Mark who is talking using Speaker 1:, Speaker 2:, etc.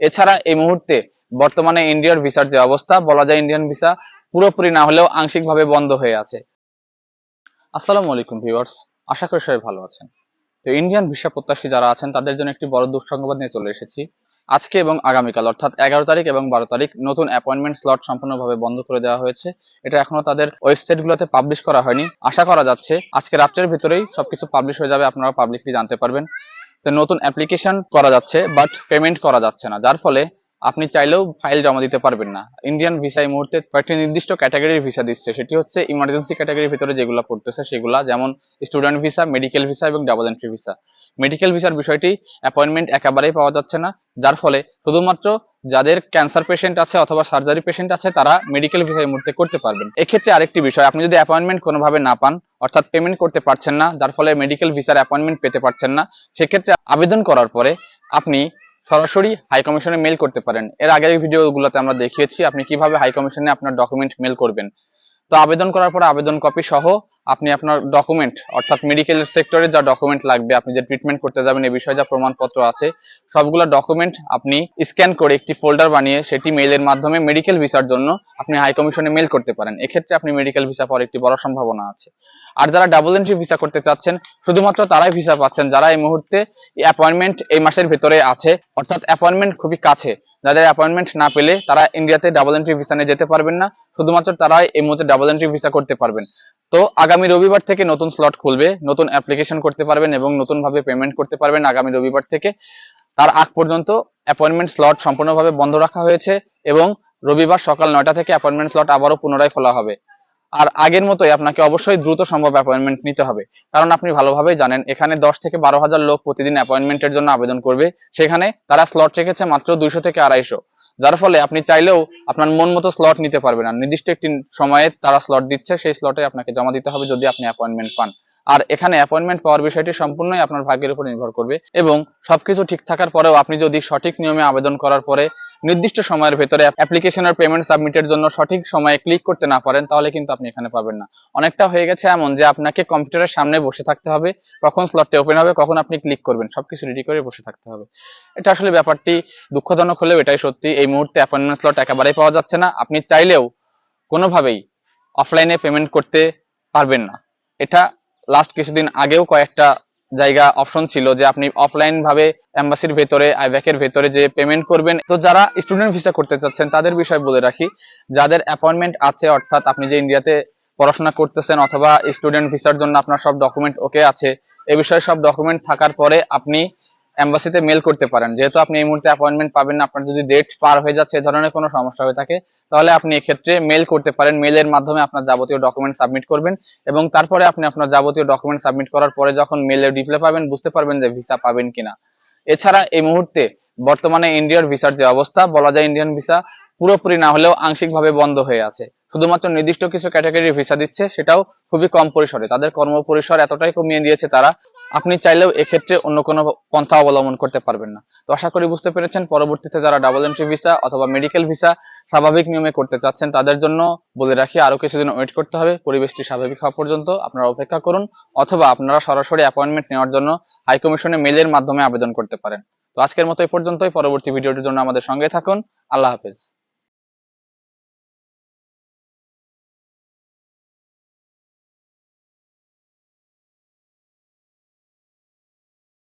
Speaker 1: এছাড়া এই মুহূর্তে বর্তমানে ইন্ডিয়ার ভিসার যে অবস্থা, বলা যায় ইন্ডিয়ান ভিসা পুরোপুরি না হলেও আংশিকভাবে বন্ধ হয়ে আছে। আসসালামু আলাইকুম ভিউয়ার্স, আশা করি সবাই ভালো আছেন। তো ইন্ডিয়ান ভিসা প্রত্যাশী যারা আছেন, তাদের জন্য একটি বড় দুঃসংবাদ নিয়ে চলে এসেছি। আজকে এবং আগামীকাল, অর্থাৎ এগারো তারিখ এবং বারো তারিখ, নতুন অ্যাপয়েন্টমেন্ট স্লট সম্পূর্ণভাবে বন্ধ করে দেওয়া হয়েছে। এটা এখনও তাদের ওয়েবসাইটগুলোতে পাবলিশ করা হয়নি। আশা করা যাচ্ছে, আজকে রাত্রের ভিতরেই সবকিছু পাবলিশ হয়ে যাবে, আপনারা পাবলিকলি জানতে পারবেন। নতুন অ্যাপ্লিকেশন করা যাচ্ছে বাট পেমেন্ট করা যাচ্ছে না। যার ফলে আপনি চাইলেও ফাইল জমা দিতে পারবেন না। ইন্ডিয়ান ভিসা এই মুহূর্তে কয়েকটি নির্দিষ্ট ক্যাটাগরির ভিসা দিচ্ছে। সেটি হচ্ছে ইমার্জেন্সি ক্যাটাগরির ভিতরে যেগুলো পড়তেছে সেগুলা, যেমন স্টুডেন্ট ভিসা মেডিকেল ভিসা এবং ডাবল এন্ট্রি ভিসা মেডিকেল ভিসার বিষয়টি অ্যাপয়েন্টমেন্ট একেবারেই পাওয়া যাচ্ছে না। যার ফলে শুধুমাত্র যাদের ক্যান্সার পেশেন্ট আছে অথবা সার্জারি পেশেন্ট আছে, তারা মেডিকেল ভিসা এই মুহূর্তে করতে পারবেন। এক্ষেত্রে আরেকটি বিষয়, আপনি যদি অ্যাপয়েন্টমেন্ট কোনোভাবে না পান, অর্থাৎ পেমেন্ট করতে পারছেন না, যার ফলে মেডিকেল ভিসার অ্যাপয়েন্টমেন্ট পেতে পারছেন না, সেক্ষেত্রে আবেদন করার পরে আপনি সরাসরি হাই কমিশনে মেল করতে পারেন। এর আগের ভিডিওগুলোতে আমরা দেখিয়েছি আপনি কীভাবে হাই কমিশনে আপনার ডকুমেন্ট মেল করবেন। তো আবেদন করার পরে আবেদন কপি সহ আপনি আপনার ডকুমেন্ট অর্থাৎ মেডিকেল সেক্টরে যা ডকুমেন্ট লাগবে, আপনি যে ট্রিটমেন্ট করতে যাবেন, এই বিষয়ে যা প্রমাণপত্র আছে, সবগুলো ডকুমেন্ট আপনি স্ক্যান করে একটি ফোল্ডার বানিয়ে সেটি মেইলের মাধ্যমে মেডিকেল ভিসার জন্য আপনি হাই কমিশনে মেল করতে পারেন। এক্ষেত্রে আপনি মেডিকেল ভিসা পাওয়ার একটি বড় সম্ভাবনা আছে। আর যারা ডাবল এন্ট্রি ভিসা করতে চাচ্ছেন, শুধুমাত্র তারাই ভিসা পাচ্ছেন, যারা এই মুহূর্তে অ্যাপয়েন্টমেন্ট এই মাসের ভিতরে আছে, অর্থাৎ অ্যাপয়েন্টমেন্ট খুবই কাছে যাদের অ্যাপয়েন্টমেন্ট না পেলে তারা ইন্ডিয়াতে ডাবল এন্ট্রি ভিসা নিয়ে যেতে পারবেন না। শুধুমাত্র তারাই এই মুহূর্তে ডাবল এন্ট্রি ভিসা করতে পারবেন। তো আগামী রবিবার থেকে নতুন স্লট খুলবে, নতুন অ্যাপ্লিকেশন করতে পারবেন এবং নতুন ভাবে পেমেন্ট করতে পারবেন আগামী রবিবার থেকে। তার আগ পর্যন্ত অ্যাপয়েন্টমেন্ট স্লট সম্পূর্ণভাবে বন্ধ রাখা হয়েছে এবং রবিবার সকাল নয়টা থেকে অ্যাপয়েন্টমেন্ট স্লট আবারও পুনরায় খোলা হবে। আর আগের মতোই আপনাকে অবশ্যই দ্রুত সম্ভব অ্যাপয়েন্টমেন্ট নিতে হবে। কারণ আপনি ভালোভাবে জানেন, এখানে দশ থেকে বারো হাজার লোক প্রতিদিন অ্যাপয়েন্টমেন্টের জন্য আবেদন করবে। সেখানে তারা স্লট রেখেছে মাত্র দুইশো থেকে আড়াইশো। যার ফলে আপনি চাইলেও আপনার মন মতো স্লট নিতে পারবেন না। নির্দিষ্ট একটি সময়ে তারা স্লট দিচ্ছে, সেই স্লটে আপনাকে জমা দিতে হবে যদি আপনি অ্যাপয়েন্টমেন্ট পান। আর এখানে অ্যাপয়েন্টমেন্ট পাওয়ার বিষয়টি সম্পূর্ণই আপনার ভাগ্যের উপর নির্ভর করবে এবং সবকিছু ঠিক থাকার পরেও আপনি যদি সঠিক নিয়মে আবেদন করার পরে নির্দিষ্ট সময়ের ভেতরে অ্যাপ্লিকেশনের পেমেন্ট সাবমিটের জন্য সঠিক সময়ে ক্লিক করতে না পারেন, তাহলে কিন্তু আপনি এখানে পাবেন না। অনেকটা হয়ে গেছে এমন যে আপনাকে কম্পিউটারের সামনে বসে থাকতে হবে, কখন স্লটটি ওপেন হবে, কখন আপনি ক্লিক করবেন, সবকিছু রেডি করে বসে থাকতে হবে। এটা আসলে ব্যাপারটি দুঃখজনক হলেও এটাই সত্যি, এই মুহূর্তে অ্যাপয়েন্টমেন্ট স্লট একেবারেই পাওয়া যাচ্ছে না। আপনি চাইলেও কোনোভাবেই অফলাইনে পেমেন্ট করতে পারবেন না। এটা কিছুদিন আগেও কয়েকটা জায়গা অপশন ছিল যে আপনি অফলাইন ভাবে এম্বাসির ভেতরে আইব্যাকের ভেতরে যে পেমেন্ট করবেন। তো যারা স্টুডেন্ট ভিসা করতে চাচ্ছেন, তাদের বিষয় বলে রাখি, যাদের অ্যাপয়েন্টমেন্ট আছে, অর্থাৎ আপনি যে ইন্ডিয়াতে পড়াশোনা করতেছেন অথবা স্টুডেন্ট ভিসার জন্য আপনার সব ডকুমেন্ট ওকে আছে, এ বিষয়ে সব ডকুমেন্ট থাকার পরে আপনি এম্বাসিতে মেল করতে পারেন। যেহেতু আপনি এই মুহূর্তে অ্যাপয়েন্টমেন্ট পাবেন না, আপনার যদি ডেট পার হয়ে যাচ্ছে, এ ধরনের কোনো সমস্যা হয়ে থাকে, তাহলে আপনি এক্ষেত্রে মেল করতে পারেন। মেলের মাধ্যমে আপনার যাবতীয় ডকুমেন্ট সাবমিট করবেন এবং তারপরে আপনি আপনার যাবতীয় ডকুমেন্ট সাবমিট করার পরে যখন মেলের রিপ্লাই পাবেন, বুঝতে পারবেন যে ভিসা পাবেন কিনা। এছাড়া এই মুহূর্তে বর্তমানে ইন্ডিয়ার ভিসার যে অবস্থা, বলা যায় ইন্ডিয়ান ভিসা পুরোপুরি না হলেও আংশিকভাবে বন্ধ হয়ে আছে। শুধুমাত্র নির্দিষ্ট কিছু ক্যাটাগরির ভিসা দিচ্ছে, সেটাও খুবই কম পরিসরে। তাদের কর্মপরিসর এতটাই কমিয়ে দিয়েছে তারা আপনি চাইলেও এক্ষেত্রে অন্য কোনো পন্থা অবলম্বন করতে পারবেন না। তো আশা করি বুঝতে পেরেছেন, পরবর্তীতে যারা ডাবল এন্ট্রি ভিসা অথবা মেডিকেল ভিসা স্বাভাবিক নিয়মে করতে চাচ্ছেন, তাদের জন্য বলে রাখি, আরও কিছুদিন ওয়েট করতে হবে, পরিবেশটি স্বাভাবিক হওয়া পর্যন্ত। আপনারা অপেক্ষা করুন, অথবা আপনারা সরাসরি অ্যাপয়েন্টমেন্ট নেওয়ার জন্য হাই কমিশনে মেলের মাধ্যমে আবেদন করতে পারেন। তো আজকের মতো এই পর্যন্তই, পরবর্তী ভিডিওটির জন্য আমাদের সঙ্গে থাকুন, আল্লাহ হাফেজ।